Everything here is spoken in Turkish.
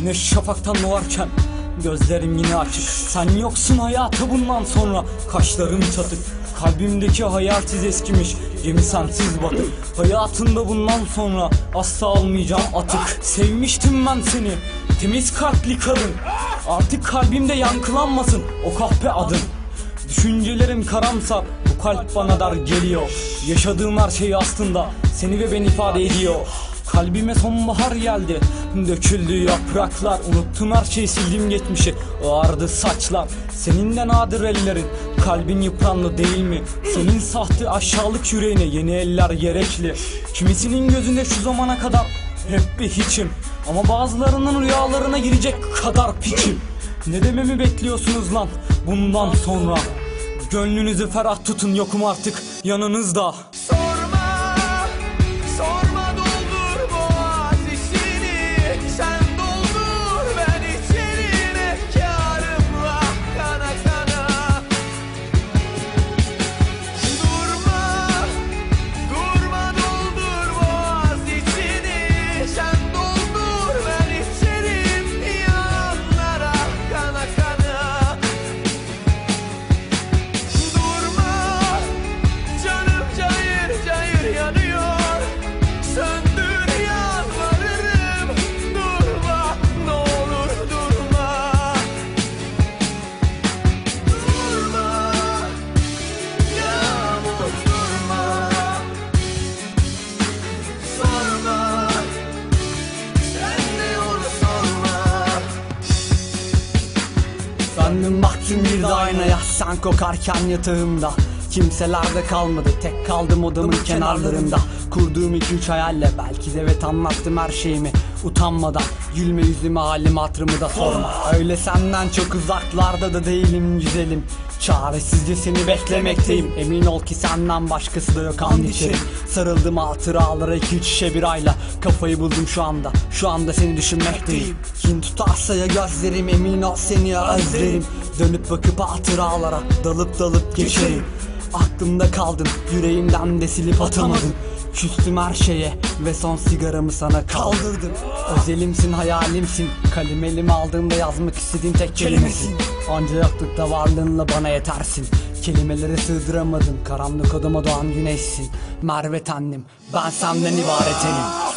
Güneş şafaktan doğarken Gözlerim yine açık. Sen yoksun hayata bundan sonra Kaşlarım çatık. Kalbimdeki hayalsiz eskimiş Gemi sensiz batık. Hayatında bundan sonra Asla almayacağım atık. Sevmiştim ben seni Temiz kalpli kadın. Artık kalbimde yankılanmasın O kahpe adın Düşüncelerim karamsar Bu kalp bana dar geliyor. Yaşadığım her şey aslında Seni ve beni ifade ediyor Kalbime sonbahar geldi. Döküldü yapraklar. Unuttum her şeyi sildim geçmişi. Ağardı saçlar. Senin de nadir ellerin. Kalbin yıprandı değil mi? Senin sahte aşağılık yüreğine yeni eller gerekli. Kimisinin gözünde şu zamana kadar Hep bir hiçim. Ama bazılarının rüyalarına girecek kadar piçim. Ne dememi bekliyorsunuz lan bundan sonra? Gönlünüzü ferah tutun yokum artık yanınızda Döndüm baktım bir de aynaya Sen kokarken yatağımda. Kimseler de kalmadı tek kaldım odamın kenarlarında Kurduğum iki üç hayalle belki evet anlattım her şeyimi. Utanmadan gülme yüzüme halimi hatırımı da sorma. Öyle senden çok uzaklarda da değilim güzelim. Çaresizce seni beklemekteyim. Emin ol ki senden başkası da yok and içerim Sarıldım hatıralara iki üç şişe bir ayla. Kafayı buldum şu anda. Şu anda seni düşünmekteyim. Kin tutarsa ya gözlerim emin ol seni özlerim. Dönüp bakıp hatıralara dalıp dalıp geçerim Aklımda kaldın yüreğimden de silip atamadım Küstüm her şeye ve son sigaramı sana kaldırdım. Özelimsin hayalimsin. Kalem elime aldığımda yazmak istediğim tek kelimesin Anca yoklukta varlığınla bana yetersin. Kelimelere sığdıramadım Karanlık odama doğan güneşsin. Merve tenlim Ben senden ibaret elim